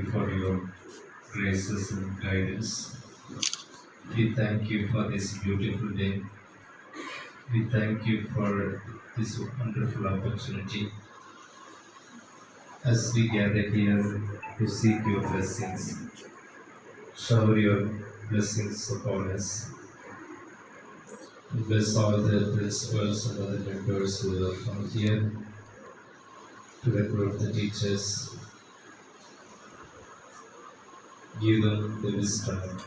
for your graces and guidance. We thank you for this beautiful day. We thank you for this wonderful opportunity. As we gather here to seek your blessings, shower your blessings upon us. Bless all the principals and other members who have here to recruit the teachers. Give them the wisdom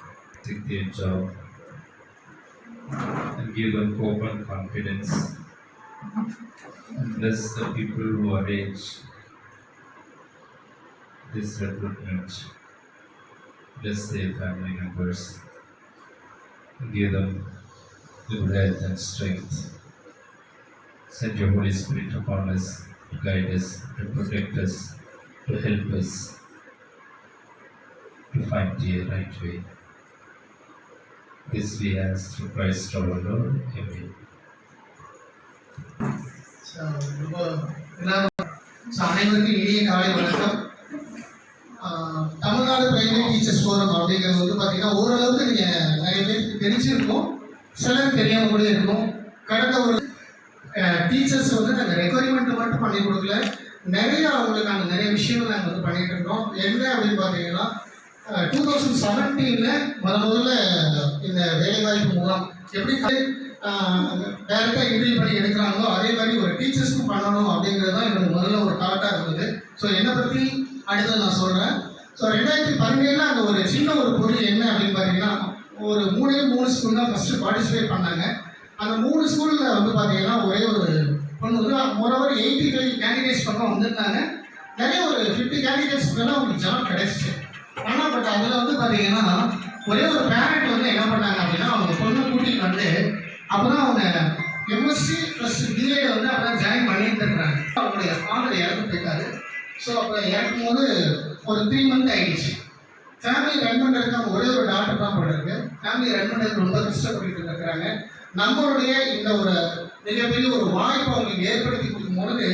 take their job and give them hope and confidence. And bless the people who arrange this recruitment. Bless their family members. Give them good health and strength. Send your Holy Spirit upon us to guide us, to protect us, to help us to find the right way. This we ask through Christ our Lord. Amen. ரொம்ப அனைவருக்கும் இனிய காலை வணக்கம் Tamil Nadu primary teachers forum அப்படிங்கிறது வந்து பார்த்தீங்கன்னா ஓரளவுக்கு நீங்கள் நிறைய பேருக்கு தெரிஞ்சிருக்கும் சிலர் தெரியாமல் கூட இருக்கும் கடந்த ஒரு டீச்சர்ஸ் வந்து நாங்கள் ரெக்குவயர்மெண்ட் மட்டும் பண்ணி கொடுக்கல நிறைய அவங்களுக்கு நாங்கள் நிறைய விஷயங்கள் நாங்கள் வந்து பண்ணிட்டு இருக்கோம் என்ன அப்படின்னு பார்த்தீங்கன்னா டூ தௌசண்ட் செவன்டீனில் முத முதல்ல இந்த வேலைவாய்ப்பு மூலம் எப்படி டேரெக்டாக இன்டர்வியூ பண்ணி எடுக்கிறாங்களோ அதே மாதிரி ஒரு டீச்சர்ஸ்க்கும் பண்ணணும் அப்படிங்கிறது தான் எனக்கு முதல்ல ஒரு தாட்டாக இருந்தது. ஸோ என்னை பற்றி அடுத்தது நான் சொல்கிறேன் ஸோ ரெண்டாயிரத்தி பதினேழில் அந்த ஒரு சின்ன ஒரு பொருள் என்ன அப்படின்னு பார்த்தீங்கன்னா ஒரு மூணே மூணு ஸ்கூல் தான் ஃபஸ்ட்டு பார்ட்டிசிபேட் பண்ணாங்க. அந்த மூணு ஸ்கூலில் வந்து பார்த்தீங்கன்னா ஒரே ஒரு பொண்ணு வந்து மொரவர் எயிட்டி ஃபைவ் கேண்டிடேட்ஸ் பக்கம் வந்திருந்தாங்க. நிறைய ஒரு ஃபிஃப்டி கேண்டிடேட்ஸ் மேலே அவங்களுக்கு ஜாப் கிடைச்சிச்சு. ஆனால் பட் அதில் வந்து பார்த்தீங்கன்னா ஒரே ஒரு பேரண்ட் வந்து என்ன பண்ணாங்க அப்படின்னா அவங்க பொண்ணை கூட்டிகிட்டு வந்து அப்போ தான் அவங்க எம்எஸ்சி ப்ளஸ் பிஏ வந்து அப்போ தான் ஜாயின் பண்ணிட்டு இருக்கிறாங்க அவங்களுடைய ஃபாதர் இறந்து போயிட்டாரு. ஸோ அப்போ இறக்கும் போது ஒரு த்ரீ மந்த் ஆயிடுச்சு. ஃபேமிலி ரன் பண்ணுறதுக்கு ஒரே ஒரு டாக்டர் தான் போட்டிருக்கு ஃபேமிலி ரன் பண்ணுறதுக்கு ரொம்ப கஷ்டப்பட்டு இருக்கிறாங்க நம்மளுடைய இந்த ஒரு மிகப்பெரிய ஒரு வாய்ப்பை அவங்களுக்கு ஏற்படுத்தி கொடுக்கும் பொழுது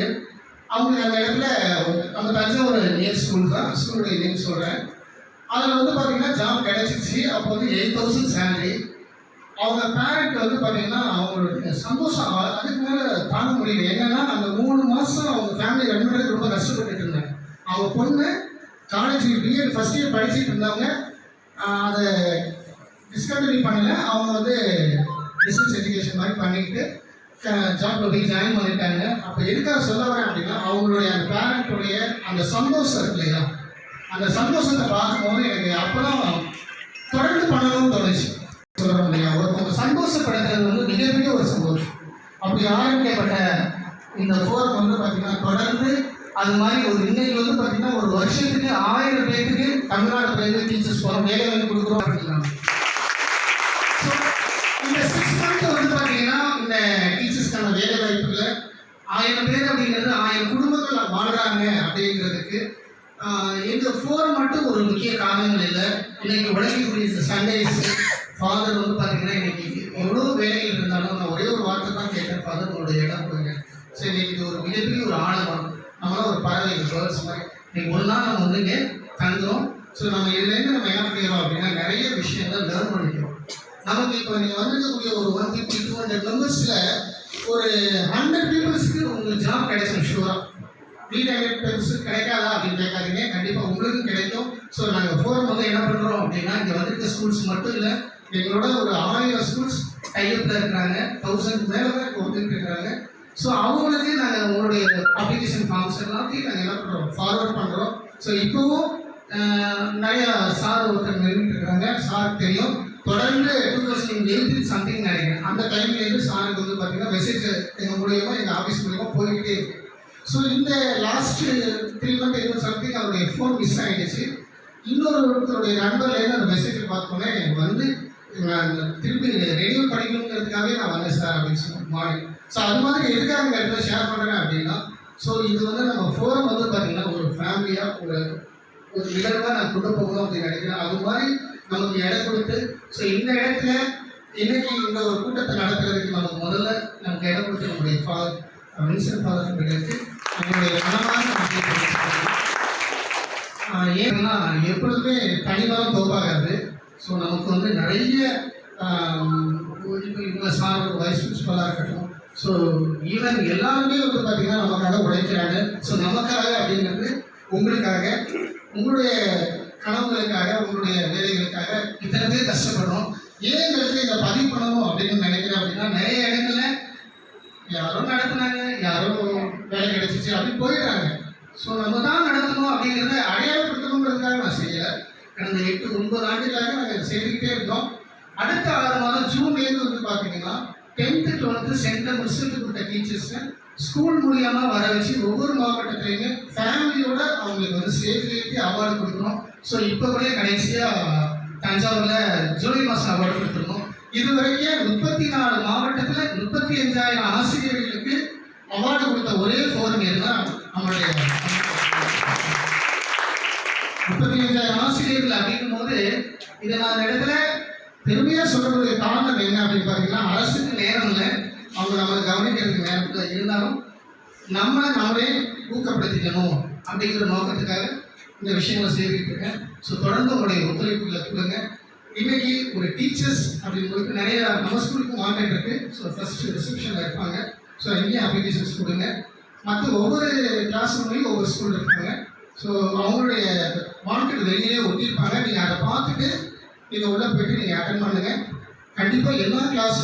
அவங்க அந்த இடத்துல அந்த தஞ்சாவூர் நேம் ஸ்கூல் தான் ஸ்கூலுடைய நேம் சொல்கிறேன் அதில் வந்து பார்த்தீங்கன்னா ஜாப் கிடைச்சிச்சு. அப்போ வந்து எயிட் தௌசண்ட் சேலரி அவங்க பேரண்ட் வந்து பார்த்தீங்கன்னா அவங்களுடைய சந்தோஷம் அதுக்கு மேலே தாங்க முடியல. என்னன்னா அந்த மூணு மாதம் அவங்க ஃபேமிலி ரன் பண்ணுறதுக்கு ரொம்ப கஷ்டப்பட்டுட்டு இருந்தாங்க. அவங்க பொண்ணு காலேஜ் பிஎட் ஃபஸ்ட் இயர் படிச்சுட்டு இருந்தாங்க. அதை டிஸ்கண்டினியூ பண்ணல. அவங்க வந்து டிஸ்டன்ஸ் எஜுகேஷன் மாதிரி பண்ணிக்கிட்டு ஜாப்ல போய் ஜாயின் பண்ணிட்டாங்க. அப்போ எதுக்காக சொல்ல வரேன் அப்படின்னா அவங்களுடைய அந்த பேரண்ட்டுடைய அந்த சந்தோஷம் இருக்கு இல்லையா? அந்த சந்தோஷத்தை பார்க்கும்போது எனக்கு அப்போதான் தொடர்ந்து பண்ணணும்னு தோணுச்சு. சொல்கிறோம் இல்லையா? ஒருத்தவங்க சந்தோஷப்படுத்துறது வந்து மிகப்பெரிய ஒரு சந்தோஷம். அப்படி ஆரம்பிக்கப்பட்ட இந்த ஃபோரம் வந்து பார்த்தீங்கன்னா தொடர்ந்து அது மாதிரி ஒரு இன்னைக்கு வந்து பார்த்தீங்கன்னா ஒரு வருஷத்துக்கு ஆயிரம் பேருக்கு தமிழ்நாடு பிரைவேட் டீச்சர்ஸ் ஃபோரம் வேலை வாங்கி கொடுக்குறோம் அப்படின்னா இந்த சிக்ஸ் மந்த் வந்து பார்த்தீங்கன்னா இந்த டீச்சர்ஸ்க்கான வேலை வாய்ப்புகளை ஆயிரம் பேர் அப்படிங்கிறது ஆயிரம் குடும்பங்கள் வாழ்றாங்க அப்படிங்கிறதுக்கு இந்த ஃபோர் மட்டும் ஒரு முக்கிய காரணங்கள் இல்லை. இன்னைக்கு உழைக்கக்கூடிய சண்டேஸ் ஃபாதர் வந்து பார்த்தீங்கன்னா இன்னைக்கு எவ்வளோ வேலைகள் இருந்தாலும் நான் ஒரே ஒரு வார்த்தை தான் கேட்டேன் ஃபாதர் உங்களுடைய இடம் போங்க ஸோ இன்னைக்கு இது ஒரு மிகப்பெரிய ஒரு ஆழம் நம்மளாம் ஒரு பறவை பேர்ட்ஸ் மாதிரி. இன்னைக்கு ஒரு நாள் நம்ம வந்துங்க தங்குறோம். ஸோ நம்ம இதுலேருந்து நம்ம என்ன பண்ணிடுறோம் அப்படின்னா நிறைய விஷயங்கள் லேர்ன் பண்ணிக்கிறோம். நமக்கு இப்போ நீங்கள் வந்திருக்கக்கூடிய ஒரு ஒன் ஃபிஃப்டி டூ ஹண்ட்ரட் மெம்பர்ஸில் ஒரு ஹண்ட்ரட் பீப்புள்ஸ்க்கு உங்களுக்கு ஜாப் கிடைக்கும் ஷூராக த்ரீ கிடைக்காதா அப்படின்னு கேட்காதீங்க. கண்டிப்பாக உங்களுக்கும் கிடைக்கும். ஸோ நாங்கள் ஃபோரம் வந்து என்ன பண்ணுறோம் அப்படின்னா இங்கே வந்திருக்க ஸ்கூல்ஸ் மட்டும் இல்லை எங்களோட ஒரு ஆயிரம் ஸ்கூல்ஸ் டைப்பில் இருக்கிறாங்க. தௌசண்ட் மேலே தான் இப்போ வந்துட்டு இருக்கிறாங்க ஸோ அவங்களுக்கு நாங்கள் உங்களுடைய அப்ளிகேஷன் ஃபார்ம்ஸ் எல்லாத்தையும் நாங்கள் என்ன பண்ணுறோம் ஃபார்வர்ட் பண்ணுறோம் ஸோ இப்போவும் நிறையா சார் ஒருத்தர் நின்றுட்டு இருக்காங்க. சார் தெரியும். தொடர்ந்து டூ தௌசண்ட் எயிட்டீன் சம்திங் நினைக்கிறேன் அந்த டைம்லேருந்து சாருக்கு வந்து பார்த்தீங்கன்னா மெசேஜ் எங்கள் மூலியமாக எங்கள் ஆஃபீஸ் மூலியமாக போய்கிட்டே இருக்கு. ஸோ இந்த லாஸ்ட் த்ரீ மந்த் இன்னும் சம்திங் அவருடைய ஃபோன் மிஸ் ஆகிடுச்சு இன்னொரு ஒருத்தருடைய நண்பர்லேருந்து அந்த மெசேஜை பார்த்தோன்னே எனக்கு வந்து நான் திரும்பி ரெனியூ படிக்கணுங்கிறதுக்காகவே நான் வந்தேன் சார் அப்படின்னு சொன்னேன் மார்னிங் ஸோ அது மாதிரி எதுக்காக இந்த இடத்துல ஷேர் பண்ணுறேன் அப்படின்னா ஸோ இது வந்து நம்ம ஃபோரம் வந்து பார்த்தீங்கன்னா ஒரு ஃபேமிலியாக ஒரு ஒரு நிகழ்வாக நான் கொண்டு போகணும் அப்படின்னு நினைக்கிறேன். அது மாதிரி நமக்கு இடம் கொடுத்து ஸோ இந்த இடத்துல இன்னைக்கு இந்த ஒரு கூட்டத்தை நடத்துறதுக்கு நமக்கு முதல்ல நமக்கு இடம் கொடுத்து நம்முடைய ஃபாதர் வின்சென்ட் ஃபாதர் என்னுடைய மனமான ஏன்னா எப்பொழுதுமே தனிமரம் தோப்பாகாது ஸோ நமக்கு வந்து நிறைய இவங்க சார் வைஸ் பிரின்சிபலாக இருக்கட்டும். ஸோ ஈவன் எல்லாருமே வந்து பார்த்தீங்கன்னா நமக்காக உழைக்கிறாங்க. ஸோ நமக்காக அப்படிங்கிறது உங்களுக்காக உங்களுடைய கனவுகளுக்காக உங்களுடைய வேலைகளுக்காக இத்தனை பேர் கஷ்டப்படுறோம். ஏன் இந்த இடத்துல இதை பதிவு பண்ணணும் அப்படின்னு நினைக்கிறேன் அப்படின்னா நிறைய இடங்கள்ல யாரோ நடத்துனாங்க யாரோ வேலை கிடைச்சிச்சு அப்படி போயிடுறாங்க. ஸோ நம்ம தான் நடத்தணும் அப்படிங்கிறத அடையாளப்படுத்தணுங்கிறதுக்காக நான் செய்யலை. கடந்த எட்டு ஒன்பது ஆண்டுகளாக நாங்கள் செய்துக்கிட்டே இருந்தோம். அடுத்த ஆறு மாதம் ஜூன்லேருந்து வந்து பார்த்தீங்கன்னா டென்த்து டுவெல்த்து சென்டர் ரிசல்ட் கொடுத்த டீச்சர்ஸை ஸ்கூல் மூலியமா வர வச்சு ஒவ்வொரு மாவட்டத்திலையுமே ஃபேமிலியோட அவங்களுக்கு வந்து ஸ்டேஜ் ஏற்றி அவார்டு கொடுக்குறோம் ஸோ இப்போ கூட கடைசியாக தஞ்சாவூரில் ஜூலை மாதம் அவார்டு கொடுத்துருக்கோம் இதுவரைக்கும் முப்பத்தி நாலு மாவட்டத்தில் முப்பத்தி அஞ்சாயிரம் ஆசிரியர்களுக்கு அவார்டு கொடுத்த ஒரே ஃபோரம் தான் நம்மளுடைய முப்பத்தி அஞ்சாயிரம் ஆசிரியர்கள் அப்படிங்கும் போது இதை நான் இந்த இடத்துல பெருமையாக சொல்லக்கூடிய காரணம் என்ன அப்படின்னு பார்த்தீங்கன்னா அரசுக்கு நேரம் இல்லை. அவங்க நம்மளை கவனிக்கிறதுக்கு நேரம் இல்லை. இருந்தாலும் நம்ம நம்மளே ஊக்கப்படுத்திக்கணும் அப்படிங்கிற நோக்கத்துக்காக இந்த விஷயங்களை செய்துக்கிட்டு இருக்கேன். ஸோ தொடர்ந்து உங்களுடைய ஒத்துழைப்புகளை கொடுங்க. இன்னைக்கு ஒரு டீச்சர்ஸ் அப்படிங்கிறது நிறைய நம்ம ஸ்கூலுக்கும் ஆன்லைன் இருக்கு. ஸோ ஃபர்ஸ்ட் ரிசப்ஷனில் இருப்பாங்க. ஸோ இங்கேயும் அப்ளிகேஷன்ஸ் கொடுங்க. மற்ற ஒவ்வொரு கிளாஸ் ரூம்லையும் ஒவ்வொரு ஸ்கூல் இருப்பாங்க. ஸோ அவங்களுடைய வாண்டட் வெளியிலே ஒட்டியிருப்பாங்க. நீங்கள் அதை பார்த்துட்டு நீங்கள் உள்ளே போயிட்டு நீங்கள் அட்டன் பண்ணுங்கள் கண்டிப்பாக எல்லா கிளாஸ்